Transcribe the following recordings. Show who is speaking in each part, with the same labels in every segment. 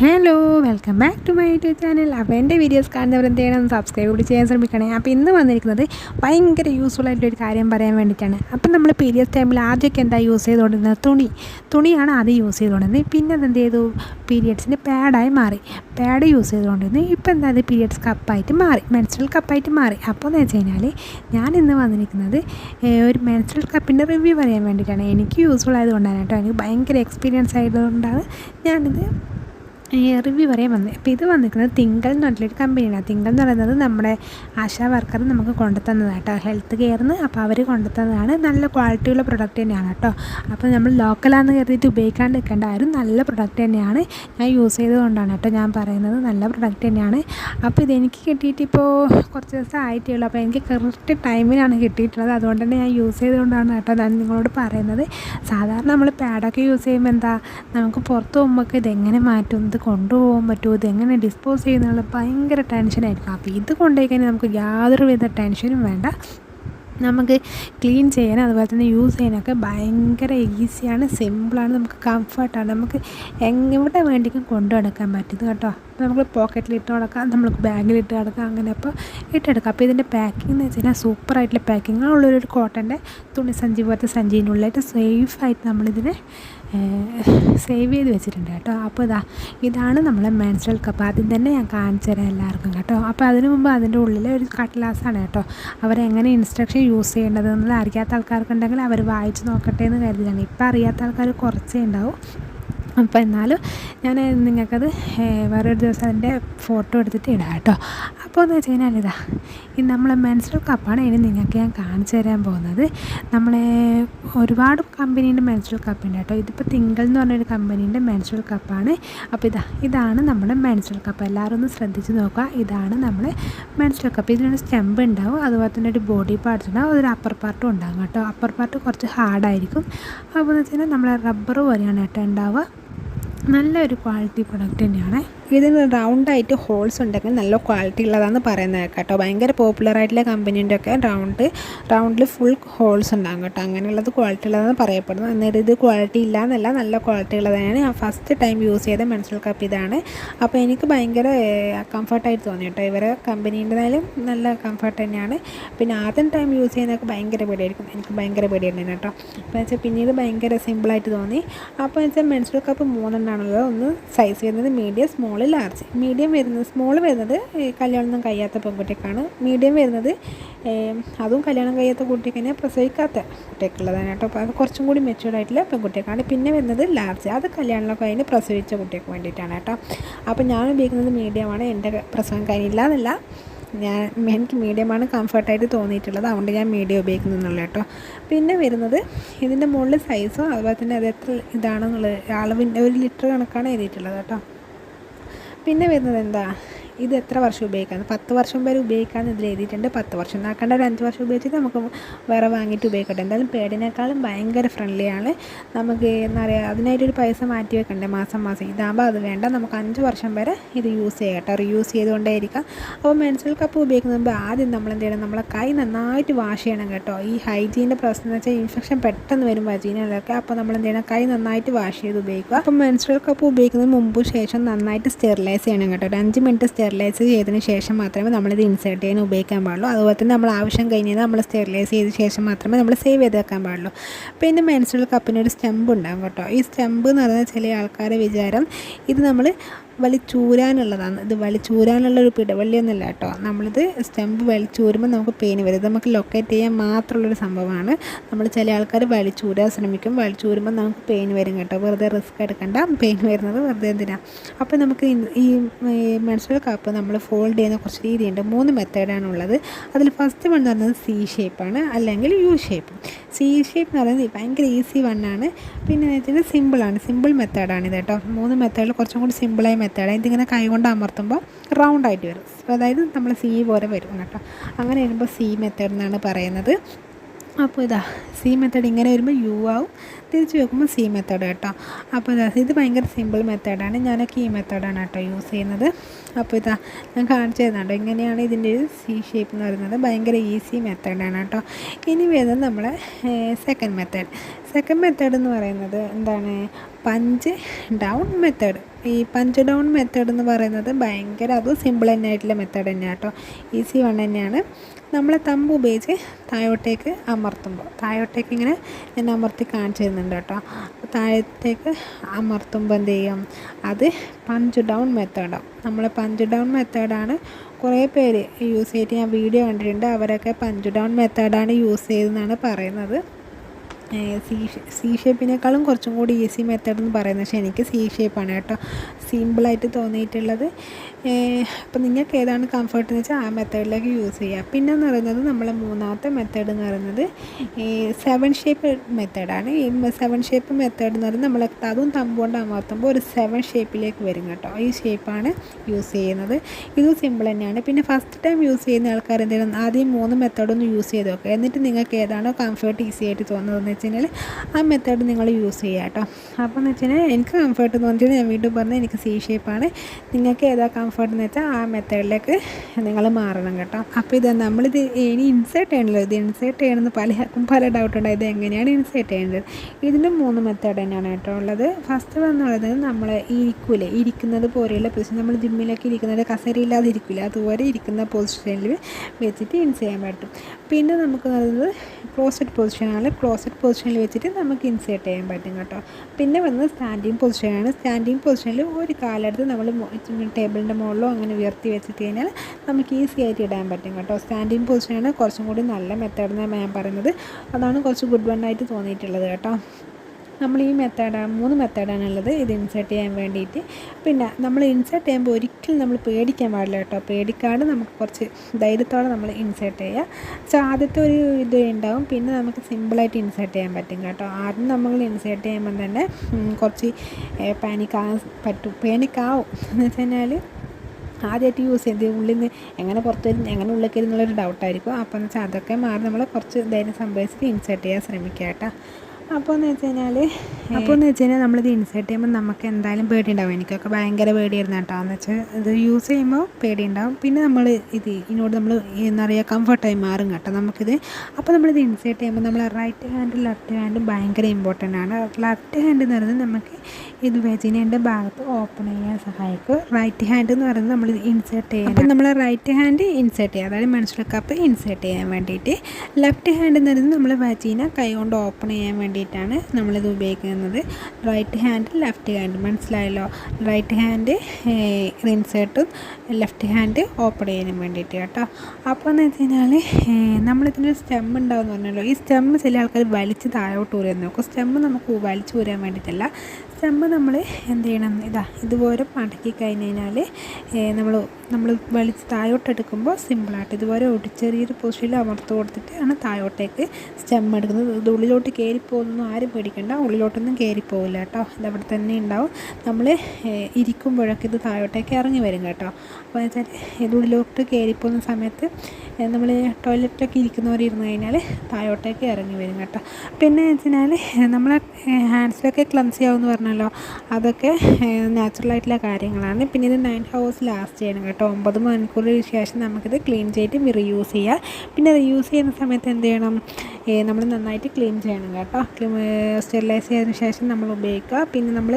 Speaker 1: Hello welcome back to my YouTube channel അപ്പോൾ എന്റെ videos കാണുന്നവർ എന്ത് ചെയ്യണം? സബ്സ്ക്രൈബ് കൂടി ചെയ്യാൻ ശ്രമിക്കണേ. അപ്പോൾ ഇന്ന് വന്നിരിക്കുന്നത് ഭയങ്കര യൂസ്ഫുൾ ആയിട്ടൊരു കാര്യം പറയാൻ വേണ്ടിയിട്ടാണ്. അപ്പം നമ്മൾ പീരിയഡ്സ് ടൈമിൽ ആദ്യമൊക്കെ എന്താ യൂസ് ചെയ്തുകൊണ്ടിരുന്നത് തുണി. തുണിയാണ് ആദ്യം യൂസ് ചെയ്തുകൊണ്ടിരുന്നത് പിന്നെ അതെന്ത് ചെയ്തു? പീരിയഡ്സിന്റെ പാഡായി മാറി. പാഡ് യൂസ് ചെയ്തുകൊണ്ടിരുന്നത് ഇപ്പോൾ എന്താ അത്? പീരിയഡ്സ് കപ്പായിട്ട് മാറി. മെൻസ്ട്രൽ കപ്പായിട്ട് മാറി. അപ്പോൾ എന്ന് വെച്ച് കഴിഞ്ഞാൽ ഞാൻ ഇന്ന് വന്നിരിക്കുന്നത് ഒരു മെൻസ്ട്രൽ കപ്പിന്റെ റിവ്യൂ പറയാൻ വേണ്ടിയിട്ടാണ്. എനിക്ക് യൂസ്ഫുൾ ആയതുകൊണ്ടാണ് കേട്ടോ. എനിക്ക് ഭയങ്കര എക്സ്പീരിയൻസ് ആയതുകൊണ്ടാണ് ഞാനിത് റിവ്യൂ പറയാൻ വന്നത് അപ്പോൾ ഇത് വന്നിരിക്കുന്നത് തിങ്കൾ എന്ന് പറഞ്ഞിട്ടൊരു കമ്പനിയാണ് തിങ്കൾ എന്ന് പറയുന്നത് നമ്മുടെ ആശാ വർക്കർ നമുക്ക് കൊണ്ടുതന്നതാണ് കേട്ടോ. ഹെൽത്ത് കെയർന്ന് അപ്പോൾ അവർ കൊണ്ടുതന്നതാണ്. നല്ല ക്വാളിറ്റിയുള്ള പ്രൊഡക്റ്റ് തന്നെയാണ് കേട്ടോ. അപ്പോൾ നമ്മൾ ലോക്കലാണെന്ന് കരുതിയിട്ട് ഉപയോഗിക്കാണ്ട് നിൽക്കേണ്ട ആരും നല്ല പ്രൊഡക്റ്റ് തന്നെയാണ്. ഞാൻ യൂസ് ചെയ്തുകൊണ്ടാണ് കേട്ടോ ഞാൻ പറയുന്നത്. നല്ല പ്രൊഡക്റ്റ് തന്നെയാണ്. അപ്പോൾ ഇതെനിക്ക് കിട്ടിയിട്ട് ഇപ്പോൾ കുറച്ച് ദിവസം ആയിട്ടേ ഉള്ളൂ അപ്പോൾ എനിക്ക് കറക്റ്റ് ടൈമിനാണ് കിട്ടിയിട്ടുള്ളത്. അതുകൊണ്ട് തന്നെ ഞാൻ യൂസ് ചെയ്തുകൊണ്ടാണ് കേട്ടോ ഞാൻ നിങ്ങളോട് പറയുന്നത്. സാധാരണ നമ്മൾ പാഡൊക്കെ യൂസ് ചെയ്യുമ്പോൾ എന്താ? നമുക്ക് പുറത്ത് പോകുമ്പോൾ ഇതെങ്ങനെ മാറ്റും? കൊണ്ടുപോകാൻ പറ്റുമോ? ഇത് എങ്ങനെ ഡിസ്പോസ് ചെയ്യുന്നുള്ള ഭയങ്കര ടെൻഷനായിരിക്കും അപ്പോൾ ഇത് കൊണ്ടുപോയി കഴിഞ്ഞാൽ നമുക്ക് യാതൊരു വിധ ടെൻഷനും വേണ്ട. നമുക്ക് ക്ലീൻ ചെയ്യാനും അതുപോലെ തന്നെ യൂസ് ചെയ്യാനൊക്കെ ഭയങ്കര ഈസിയാണ് സിമ്പിളാണ് നമുക്ക് കംഫർട്ടാണ് നമുക്ക് എവിടെ വേണ്ടിക്കും കൊണ്ടു നടക്കാൻ പറ്റും കേട്ടോ. അപ്പോൾ നമുക്ക് പോക്കറ്റിൽ നടക്കാം നമ്മൾ ബാഗിൽ ഇട്ട് കിടക്കാം അങ്ങനെ അപ്പോൾ ഇട്ടെടുക്കാം. അപ്പോൾ ഇതിന്റെ പാക്കിംഗ് എന്ന് വെച്ച് കഴിഞ്ഞാൽ സൂപ്പറായിട്ടുള്ള പാക്കിംഗ് ഉള്ളൊരു കോട്ടന്റെ തുണി സഞ്ചി പോലത്തെ സഞ്ചിനുള്ളിലായിട്ട് സേഫായിട്ട് നമ്മളിതിനെ സേവ് ചെയ്ത് വെച്ചിട്ടുണ്ട് കേട്ടോ. അപ്പോൾ ഇതാ ഇതാണ് നമ്മളെ മെൻസ്ട്രൽ കപ്പ് ആദ്യം തന്നെ ഞാൻ കാണിച്ചു തരാം എല്ലാവർക്കും കേട്ടോ. അപ്പോൾ അതിന് മുമ്പ് അതിന്റെ ഉള്ളിൽ ഒരു കട്ട്ലാസാണ് കേട്ടോ. അവരെങ്ങനെ ഇൻസ്ട്രക്ഷൻ യൂസ് ചെയ്യേണ്ടത് എന്നത് അറിയാത്ത ആൾക്കാർക്കുണ്ടെങ്കിൽ അവർ വായിച്ച് നോക്കട്ടെ എന്ന് കരുതിയാണ് ഇപ്പോൾ അറിയാത്ത ആൾക്കാർ കുറച്ചേ ഉണ്ടാവും. അപ്പോൾ എന്നാലും ഞാൻ നിങ്ങൾക്കത് വേറൊരു ദിവസം അതിന്റെ ഫോട്ടോ എടുത്തിട്ട് ഇടാം കേട്ടോ. അപ്പോൾ എന്ന് വെച്ച് കഴിഞ്ഞാൽ ഇതാ ഈ നമ്മളെ മെൻസ്ട്രൽ കപ്പാണ് ഇനി നിങ്ങൾക്ക് ഞാൻ കാണിച്ചു തരാൻ പോകുന്നത്. നമ്മളെ ഒരുപാട് കമ്പനീന്റെ മെൻസ്ട്രൽ കപ്പുണ്ട് കേട്ടോ. ഇതിപ്പോൾ തിങ്കൾ എന്ന് പറഞ്ഞൊരു കമ്പനീന്റെ മെൻസ്ട്രൽ കപ്പാണ്. അപ്പോൾ ഇതാ ഇതാണ് നമ്മുടെ മെൻസ്ട്രൽ കപ്പ്. എല്ലാവരും ഒന്ന് ശ്രദ്ധിച്ച് നോക്കുക ഇതാണ് നമ്മൾ മെൻസ്ട്രൽ കപ്പ്. ഇതിനൊരു സ്റ്റെമ്പ് ഉണ്ടാവും അതുപോലെ തന്നെ ഒരു ബോഡി പാർട്സ് ഉണ്ടാവും അതൊരു അപ്പർ പാർട്ടും ഉണ്ടാകും കേട്ടോ. അപ്പർ പാർട്ട് കുറച്ച് ഹാർഡായിരിക്കും. അപ്പോൾ എന്ന് വെച്ച് കഴിഞ്ഞാൽ നമ്മളെ റബ്ബർ പോലെയാണ് കേട്ടോ ഉണ്ടാവുക. നല്ലൊരു ക്വാളിറ്റി പ്രൊഡക്റ്റ് തന്നെയാണ്. ഇതിന് റൗണ്ടായിട്ട് ഹോൾസ് ഉണ്ടെങ്കിൽ നല്ല ക്വാളിറ്റി ഉള്ളതാണെന്ന് പറയുന്നത് കേട്ടോ. ഭയങ്കര പോപ്പുലർ ആയിട്ടുള്ള കമ്പനീന്റെ ഒക്കെ റൗണ്ട് റൗണ്ടിൽ ഫുൾ ഹോൾസ് ഉണ്ടാകും കേട്ടോ. അങ്ങനെയുള്ളത് ക്വാളിറ്റി ഉള്ളതെന്ന് പറയപ്പെടുന്നു. അന്നേരം ഇത് ക്വാളിറ്റി ഇല്ല എന്നല്ല നല്ല ക്വാളിറ്റി ഉള്ളതാണ്. ഞാൻ ഫസ്റ്റ് ടൈം യൂസ് ചെയ്ത മെൻസൽ കപ്പ് ഇതാണ്. അപ്പോൾ എനിക്ക് ഭയങ്കര കംഫർട്ടായിട്ട് തോന്നി കേട്ടോ. ഇവരെ കമ്പനീന്റെതായാലും നല്ല കംഫർട്ട് തന്നെയാണ്. പിന്നെ ആദ്യം ടൈം യൂസ് ചെയ്യുന്നതൊക്കെ ഭയങ്കര പേടിയായിരിക്കും. എനിക്ക് ഭയങ്കര പേടിയായിരുന്നു കേട്ടോ. അപ്പോൾ വെച്ചാൽ പിന്നീട് ഭയങ്കര സിമ്പിളായിട്ട് തോന്നി. അപ്പോൾ വെച്ചാൽ മെൻസൽ കപ്പ് മൂന്നെണ്ണാണുള്ളത്. ഒന്ന് സൈസ് ചെയ്യുന്നത് മീഡിയം സ്മോൾ ലാർജ് മീഡിയം വരുന്നത് സ്മോൾ വരുന്നത് കല്യാണമൊന്നും കല്യാണം കഴിയാത്ത പെൺകുട്ടിക്കാണ്. മീഡിയം വരുന്നത് അതും കല്യാണം കഴിയാത്ത കുട്ടിക്ക് തന്നെ പ്രസവിക്കാത്ത കുട്ടിക്കുള്ളതാണ് കേട്ടോ. അപ്പോൾ അത് കുറച്ചും കൂടി മെച്യൂർഡ് ആയിട്ടുള്ള പെൺകുട്ടിക്കാണ്. പിന്നെ വരുന്നത് ലാർജ് അത് കല്യാണമൊക്കെ കഴിഞ്ഞ് പ്രസവിച്ച കുട്ടിക്ക് വേണ്ടിയിട്ടാണ് കേട്ടോ. അപ്പോൾ ഞാൻ ഉപയോഗിക്കുന്നത് മീഡിയമാണ് എന്റെ പ്രസവം കഴിഞ്ഞില്ല എന്നല്ല. ഞാൻ എനിക്ക് മീഡിയമാണ് കംഫർട്ടായിട്ട് തോന്നിയിട്ടുള്ളത്. അതുകൊണ്ട് ഞാൻ മീഡിയം ഉപയോഗിക്കുന്നുള്ളൂ കേട്ടോ. പിന്നെ വരുന്നത് ഇതിന്റെ മുകളിൽ സൈസും അതുപോലെ തന്നെ അത് എത്ര ഇതാണെന്നുള്ളത് അളവിന്റെ ഒരു ലിറ്റർ കണക്കാണ് എഴുതിയിട്ടുള്ളത് കേട്ടോ. പിന്നെ വരുന്നത് എന്താ? ഇത് എത്ര വർഷം ഉപയോഗിക്കാം പത്ത് വർഷം വരെ ഉപയോഗിക്കാമെന്ന് ഇതിൽ എഴുതിയിട്ടുണ്ട്. പത്ത് വർഷം നാക്കേണ്ട ഒരു അഞ്ച് വർഷം ഉപയോഗിച്ചിട്ട് നമുക്ക് വേറെ വാങ്ങിയിട്ട് ഉപയോഗിക്കട്ടെ. എന്തായാലും പേടിനേക്കാളും ഭയങ്കര ഫ്രണ്ട്ലിയാണ് നമുക്ക് എന്താ പറയുക അതിനായിട്ടൊരു പൈസ മാറ്റി വെക്കണ്ടേ മാസം മാസം. ഇതാകുമ്പോൾ അത് വേണ്ട. നമുക്ക് അഞ്ച് വർഷം വരെ ഇത് യൂസ് ചെയ്യാം കേട്ടോ. റീയൂസ് ചെയ്തുകൊണ്ടേ ഇരിക്കാം അപ്പോൾ മെൻസിൽ കപ്പ് ഉപയോഗിക്കുന്ന മുമ്പ് ആദ്യം നമ്മൾ എന്ത് ചെയ്യണം? നമ്മളെ കൈ നന്നായിട്ട് വാഷ് ചെയ്യണം കേട്ടോ. ഈ ഹൈജീന്റെ പ്രശ്നം എന്ന് വെച്ചാൽ ഇൻഫെക്ഷൻ പെട്ടെന്ന് വരും വജീനയിലൊക്കെ അപ്പോൾ നമ്മൾ എന്ത് ചെയ്യണം? കൈ നന്നായിട്ട് വാഷ് ചെയ്ത് ഉപയോഗിക്കുക. അപ്പോൾ മെൻസ്ട്രൽ കപ്പ് ഉപയോഗിക്കുന്നതിന് മുമ്പ് ശേഷം നന്നായിട്ട് സ്റ്റെറിലൈസ് ചെയ്യണം കേട്ടോ. ഒരു അഞ്ച് മിനിറ്റ് സ്റ്റെറിലൈസ് ചെയ്തതിന് ശേഷം മാത്രമേ നമ്മളിത് ഇൻസേർട്ട് ചെയ്യാൻ ഉപയോഗിക്കാൻ പാടുള്ളൂ. അതുപോലെ തന്നെ നമ്മൾ ആവശ്യം കഴിഞ്ഞാൽ നമ്മൾ സ്റ്റെറിലൈസ് ചെയ്ത ശേഷം മാത്രമേ നമ്മൾ സേവ് ചെയ്ത് വെക്കാൻ പാടുള്ളൂ. പിന്നെ മെൻസ്ട്രൽ കപ്പിനൊരു സ്റ്റെമ്പ് ഉണ്ടാകും കേട്ടോ. ഈ സ്റ്റെമ്പ് എന്ന് പറഞ്ഞാൽ ചില ആൾക്കാരുടെ വിചാരം ഇത് നമ്മൾ വലിച്ചൂരാനുള്ളതാണ്. ഇത് വലിച്ചൂരാനുള്ള ഒരു പിടവള്ളിയൊന്നുമല്ല കേട്ടോ. നമ്മളിത് സ്റ്റെമ്പ് വലിച്ചൂരുമ്പോൾ നമുക്ക് പെയിൻ വരും. ഇത് നമുക്ക് ലൊക്കേറ്റ് ചെയ്യാൻ മാത്രമുള്ളൊരു സംഭവമാണ്. നമ്മൾ ചില ആൾക്കാർ വലിച്ചൂരാൻ ശ്രമിക്കും. വലിച്ചൂരുമ്പോൾ നമുക്ക് പെയിൻ വരും കേട്ടോ. വെറുതെ റിസ്ക് എടുക്കണ്ട. പെയിൻ വരുന്നത് വെറുതെ എന്തിനാ? അപ്പോൾ നമുക്ക് ഈ- മെൻസ്ട്രൽ കപ്പ് നമ്മൾ ഫോൾഡ് ചെയ്യുന്ന കുറച്ച് രീതിയുണ്ട്. മൂന്ന് മെത്തേഡാണ് ഉള്ളത്. അതിൽ ഫസ്റ്റ് വൺ എന്ന് പറയുന്നത് സി ഷേപ്പാണ് അല്ലെങ്കിൽ യു ഷേപ്പ് സി ഷേപ്പ് എന്ന് പറയുന്നത് ഭയങ്കര ഈസി വണ്ണാണ് പിന്നെ ഇതിന് സിമ്പിളാണ് സിമ്പിൾ മെത്തേഡാണ് ഇത് കേട്ടോ. മൂന്ന് മെത്തേഡിൽ കുറച്ചും കൂടി സിമ്പിളായ മെത്തേഡാണ് ഇതിങ്ങനെ കൈ കൊണ്ട് അമർത്തുമ്പോൾ റൗണ്ട് ആയിട്ട് വരും. അതായത് നമ്മൾ സി പോലെ വരും കേട്ടോ. അങ്ങനെ വരുമ്പോൾ സി മെത്തേഡ് എന്നാണ് പറയുന്നത്. അപ്പോൾ ഇതാ സി മെത്തേഡ് ഇങ്ങനെ വരുമ്പോൾ യു ആവും. തിരിച്ച് വെക്കുമ്പോൾ സി മെത്തേഡ് കേട്ടോ. അപ്പോൾ ഇതാ ഇത് ഭയങ്കര സിമ്പിൾ മെത്തേഡാണ് ഞാനൊക്കെ ഈ മെത്തേഡാണ് കേട്ടോ യൂസ് ചെയ്യുന്നത്. അപ്പോൾ ഇതാ ഞാൻ കാണിച്ചു തരുന്നുണ്ടോ ഇങ്ങനെയാണ് ഇതിന്റെ ഒരു സി ഷേപ്പ് എന്ന് പറയുന്നത്. ഭയങ്കര ഈസി മെത്തേഡാണ് കേട്ടോ. ഇനി വരുന്നത് നമ്മളെ സെക്കൻഡ് മെത്തേഡ് സെക്കൻഡ് മെത്തേഡ് എന്ന് പറയുന്നത് എന്താണ്? Punch down method. ഈ പഞ്ച് ഡൗൺ മെത്തേഡ് എന്ന് പറയുന്നത് ഭയങ്കര അത് സിമ്പിൾ തന്നെ ആയിട്ടുള്ള മെത്തേഡ് തന്നെയാണ് കേട്ടോ ഈസി വൺ തന്നെയാണ്. നമ്മൾ തമ്പ് ഉപയോഗിച്ച് താഴോട്ടേക്ക് അമർത്തുമ്പോൾ താഴോട്ടേക്ക് ഇങ്ങനെ ഞാൻ അമർത്തി കാണിച്ചു തരുന്നുണ്ട് കേട്ടോ. താഴത്തേക്ക് അമർത്തുമ്പോൾ എന്ത് ചെയ്യും? അത് പഞ്ച് ഡൗൺ മെത്തേഡാണ് നമ്മൾ പഞ്ച് ഡൗൺ മെത്തേഡാണ് കുറേ പേര് യൂസ് ചെയ്തിട്ട് ഞാൻ വീഡിയോ കണ്ടിട്ടുണ്ട്. അവരൊക്കെ പഞ്ച് ഡൗൺ മെത്തേഡാണ് യൂസ് ചെയ്തതെന്നാണ് പറയുന്നത്. സി സി ഷേപ്പിനേക്കാളും കുറച്ചും കൂടി ഈസി മെത്തേഡ് എന്ന് പറയുന്നത് പക്ഷേ എനിക്ക് സി ഷേപ്പാണ് കേട്ടോ. സിമ്പിളായിട്ട് തോന്നിയിട്ടുള്ളത്. അപ്പോൾ നിങ്ങൾക്ക് ഏതാണ് കംഫർട്ട് എന്ന് വെച്ചാൽ ആ മെത്തേഡിലേക്ക് യൂസ് ചെയ്യുക പിന്നെ എന്ന് പറയുന്നത് നമ്മളെ മൂന്നാമത്തെ മെത്തേഡ് എന്ന് പറയുന്നത് ഈ സെവൻ ഷേപ്പ് മെത്തേഡാണ് ഈ സെവൻ ഷേപ്പ് മെത്തേഡ് എന്ന് പറയുന്നത് നമ്മൾ അതും തമ്പുകൊണ്ട് അമർത്തുമ്പോൾ ഒരു സെവൻ ഷേപ്പിലേക്ക് വരും കേട്ടോ. ഈ ഷേപ്പാണ് യൂസ് ചെയ്യുന്നത്. ഇതും സിമ്പിൾ തന്നെയാണ്. പിന്നെ ഫസ്റ്റ് ടൈം യൂസ് ചെയ്യുന്ന ആൾക്കാർ എന്തെങ്കിലും ആദ്യം മൂന്ന് മെത്തേഡൊന്ന് യൂസ് ചെയ്ത് നോക്കുക എന്നിട്ട് നിങ്ങൾക്ക് ഏതാണോ കംഫർട്ട് ഈസി ആയിട്ട് തോന്നുന്നതെന്ന് വെച്ച് കഴിഞ്ഞാൽ ആ മെത്തേഡ് നിങ്ങൾ യൂസ് ചെയ്യുക കേട്ടോ. അപ്പോൾ എന്ന് വെച്ചാൽ എനിക്ക് കംഫർട്ട് തോന്നിയത് ഞാൻ വീണ്ടും പറഞ്ഞത് എനിക്ക് സി ഷേപ്പാണ് നിങ്ങൾക്ക് ഏതാ കംഫർട്ട് എന്ന് വെച്ചാൽ ആ മെത്തേഡിലേക്ക് നിങ്ങൾ മാറണം കേട്ടോ. അപ്പോൾ ഇത് നമ്മളിത് ഇനി ഇൻസേർട്ട് ചെയ്യണല്ലോ. ഇത് ഇൻസേർട്ട് ചെയ്യണമെന്ന് പലർക്കും പല ഡൗട്ട് ഉണ്ടായത് എങ്ങനെയാണ് ഇൻസേർട്ട് ചെയ്യേണ്ടത്? ഇതിന്റെ മൂന്ന് മെത്തേഡ് തന്നെയാണ് കേട്ടോ ഉള്ളത്. ഫസ്റ്റ് വന്നുള്ളത് നമ്മൾ ഇരിക്കൂലേ. ഇരിക്കുന്നത് പോലെയുള്ള പൊസിഷൻ നമ്മൾ ജിമ്മിലൊക്കെ ഇരിക്കുന്നത് കസേരയില്ലാതെ ഇരിക്കില്ല അതുപോലെ ഇരിക്കുന്ന പൊസിഷനിൽ വെച്ചിട്ട് ഇൻസ് ചെയ്യാൻ പറ്റും. പിന്നെ നമുക്ക് പറയുന്നത് ക്ലോസറ്റ് പൊസിഷനാണ് ക്ലോസറ്റ് പൊസിഷനിൽ വെച്ചിട്ട് നമുക്ക് ഇൻസേർട്ട് ചെയ്യാൻ പറ്റും കേട്ടോ. പിന്നെ വന്ന് സ്റ്റാൻഡിങ് പൊസിഷനാണ് സ്റ്റാൻഡിങ് പൊസിഷനിൽ ഒരു കാലെടുത്ത് നമ്മൾ ടേബിളിന്റെ മുകളിലോ അങ്ങനെ ഉയർത്തി വെച്ചിട്ട് കഴിഞ്ഞാൽ നമുക്ക് ഈസി ആയിട്ട് ഇടാൻ പറ്റും കേട്ടോ. സ്റ്റാൻഡിങ് പൊസിഷനാണ് കുറച്ചും കൂടി നല്ല മെത്തേഡ് എന്നാണ് ഞാൻ പറയുന്നത്. അതാണ് കുറച്ച് ഗുഡ് വൺ ആയിട്ട് തോന്നിയിട്ടുള്ളത് കേട്ടോ. നമ്മൾ ഈ മെത്തേഡാണ് മൂന്ന് മെത്തേഡാണ് ഉള്ളത്. ഇത് ഇൻസേർട്ട് ചെയ്യാൻ വേണ്ടിയിട്ട്. പിന്നെ നമ്മൾ ഇൻസേർട്ട് ചെയ്യുമ്പോൾ ഒരിക്കലും നമ്മൾ പേടിക്കാൻ പാടില്ല കേട്ടോ. പേടിക്കാണ്ട് നമുക്ക് കുറച്ച് ധൈര്യത്തോടെ നമ്മൾ ഇൻസേർട്ട് ചെയ്യുക സോ ആദ്യത്തെ ഒരു ഇത് ഉണ്ടാവും. പിന്നെ നമുക്ക് സിമ്പിളായിട്ട് ഇൻസേർട്ട് ചെയ്യാൻ പറ്റും കേട്ടോ. ആദ്യം നമ്മൾ ഇൻസേർട്ട് ചെയ്യുമ്പോൾ തന്നെ കുറച്ച് പാനിക്കാകാൻ പറ്റും. പാനിക്കാവും. എന്ന് വെച്ച് കഴിഞ്ഞാൽ ആദ്യമായിട്ട് യൂസ് ചെയ്ത് ഉള്ളിൽ നിന്ന് എങ്ങനെ പുറത്ത് വരും എങ്ങനെ ഉള്ളിലേക്ക് വരുന്നുള്ളൊരു ഡൗട്ടായിരിക്കും അപ്പോൾ എന്ന് വെച്ചാൽ അതൊക്കെ മാറി നമ്മൾ കുറച്ച് ധൈര്യം സംഭവിച്ചിട്ട് ഇൻസേർട്ട് ചെയ്യാൻ ശ്രമിക്കുക കേട്ടോ. അപ്പോൾ എന്ന് വെച്ച് കഴിഞ്ഞാൽ അപ്പോൾ എന്ന് വെച്ച് കഴിഞ്ഞാൽ നമ്മളിത് ഇൻസേർട്ട് ചെയ്യുമ്പോൾ നമുക്ക് എന്തായാലും പേടി ഉണ്ടാവും എനിക്കൊക്കെ ഭയങ്കര പേടിയായിരുന്നു കേട്ടോ. എന്ന് വെച്ചാൽ ഇത് യൂസ് ചെയ്യുമ്പോൾ പേടി ഉണ്ടാവും പിന്നെ നമ്മൾ ഇത് ഇതിനോട് നമ്മൾ എന്താ പറയുക കംഫർട്ടായി മാറും കേട്ടോ നമുക്കിത്. അപ്പോൾ നമ്മളിത് ഇൻസേർട്ട് ചെയ്യുമ്പോൾ നമ്മൾ റൈറ്റ് ഹാൻഡ് ലെഫ്റ്റ് ഹാൻഡ് ഭയങ്കര ഇമ്പോർട്ടന്റ് ആണ്. ലെഫ്റ്റ് ഹാൻഡ് എന്ന് പറയുന്നത് നമുക്ക് ഇത് വെജിനേന്റെ ഭാഗത്ത് ഓപ്പൺ ചെയ്യാൻ സഹായിക്കും. റൈറ്റ് ഹാൻഡ് എന്ന് പറയുന്നത് നമ്മൾ ഇൻസേർട്ട് ചെയ്യാൻ അപ്പോൾ നമ്മൾ റൈറ്റ് ഹാൻഡ് ഇൻസേർട്ട് ചെയ്യുക അതായത് മെൻസ്ട്രൽ കപ്പ് ഇൻസേർട്ട് ചെയ്യാൻ വേണ്ടിയിട്ട്. ലെഫ്റ്റ് ഹാൻഡ് എന്ന് പറയുന്നത് നമ്മൾ വജീന കൈ കൊണ്ട് ഓപ്പൺ ചെയ്യാൻ വേണ്ടിയിട്ടാണ് നമ്മളിത് ഉപയോഗിക്കുന്നത്. റൈറ്റ് ഹാൻഡ് ലെഫ്റ്റ് ഹാൻഡ് മനസ്സിലായല്ലോ? റൈറ്റ് ഹാൻഡ് ഇൻസേർട്ടും ലെഫ്റ്റ് ഹാൻഡ് ഓപ്പൺ ചെയ്യാനും വേണ്ടിയിട്ട് കേട്ടോ. അപ്പോൾ എന്ന് വെച്ച് കഴിഞ്ഞാൽ നമ്മളിതിനൊരു സ്റ്റെം ഉണ്ടാവും പറഞ്ഞല്ലോ. ഈ സ്റ്റെം ചില ആൾക്കാർ വലിച്ച് താഴോട്ട് ഊരാൻ നോക്കും. സ്റ്റെം നമുക്ക് വലിച്ച് ഊരാൻ വേണ്ടിയിട്ടല്ല. സ്റ്റെമ്പ് നമ്മൾ എന്ത് ചെയ്യണം? ഇതാ ഇതുപോലെ മടക്കി കഴിഞ്ഞ് കഴിഞ്ഞാൽ നമ്മൾ നമ്മൾ വലിച്ച് താഴോട്ടെടുക്കുമ്പോൾ സിമ്പിളായിട്ട് ഇതുപോലെ ചെറിയൊരു പൊസിഷനിൽ അമർത്ത് കൊടുത്തിട്ടാണ് താഴോട്ടേക്ക് സ്റ്റെം എടുക്കുന്നത്. ഇത് ഉള്ളിലോട്ട് കയറിപ്പോകുന്നൊന്നും ആരും പേടിക്കണ്ട. ഉള്ളിലോട്ടൊന്നും കയറിപ്പോകില്ല കേട്ടോ. അവിടെ തന്നെ ഉണ്ടാവും. നമ്മൾ ഇരിക്കുമ്പോഴൊക്കെ ഇത് താഴോട്ടേക്ക് ഇറങ്ങി വരും കേട്ടോ. അപ്പോൾ വെച്ചാൽ ഇത് ഉള്ളിലോട്ട് കയറിപ്പോകുന്ന സമയത്ത് നമ്മൾ ടോയ്ലറ്റിലൊക്കെ ഇരിക്കുന്നവർ ഇരുന്ന് കഴിഞ്ഞാൽ താഴോട്ടേക്ക് ഇറങ്ങി വരും കേട്ടോ. പിന്നെ വെച്ചാൽ നമ്മളെ ഹാൻഡ്സിലൊക്കെ ക്ലംസി ആവുമെന്ന് പറഞ്ഞല്ലോ. അതൊക്കെ നാച്ചുറലായിട്ടുള്ള കാര്യങ്ങളാണ്. പിന്നെ ഇത് നയൻ ഹവേഴ്സ് ലാസ്റ്റ് ചെയ്യണം കേട്ടോ. ഒമ്പത് മണിക്കൂറിന് ശേഷം നമുക്കിത് ക്ലീൻ ചെയ്തിട്ട് റീയൂസ് ചെയ്യാം. പിന്നെ റീയൂസ് ചെയ്യുന്ന സമയത്ത് എന്ത് ചെയ്യണം? നമ്മൾ നന്നായിട്ട് ക്ലീൻ ചെയ്യണം കേട്ടോ. സ്റ്റെറിലൈസ് ചെയ്തതിന് ശേഷം നമ്മൾ ഉപയോഗിക്കുക. പിന്നെ നമ്മൾ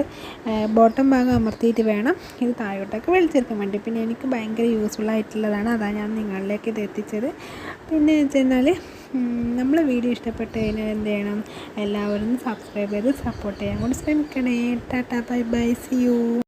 Speaker 1: ബോട്ടം ഭാഗം അമർത്തിയിട്ട് വേണം ഇത് താഴോട്ടൊക്കെ വലിച്ചെടുക്കാൻ വേണ്ടി. പിന്നെ എനിക്ക് ഭയങ്കര യൂസ്ഫുൾ ആയിട്ടുള്ളതാണ്. അതാണ് ഞാൻ നിങ്ങളിലേക്ക് ഇത് എത്തിച്ചത്. പിന്നെ വെച്ചാൽ നമ്മൾ വീഡിയോ ഇഷ്ടപ്പെട്ട് കഴിഞ്ഞാൽ എന്ത് ചെയ്യണം? എല്ലാവരും സബ്സ്ക്രൈബ് ചെയ്ത് സപ്പോർട്ട് ചെയ്യാൻ കൂടി ശ്രമിക്കണേ. Tata bye bye see you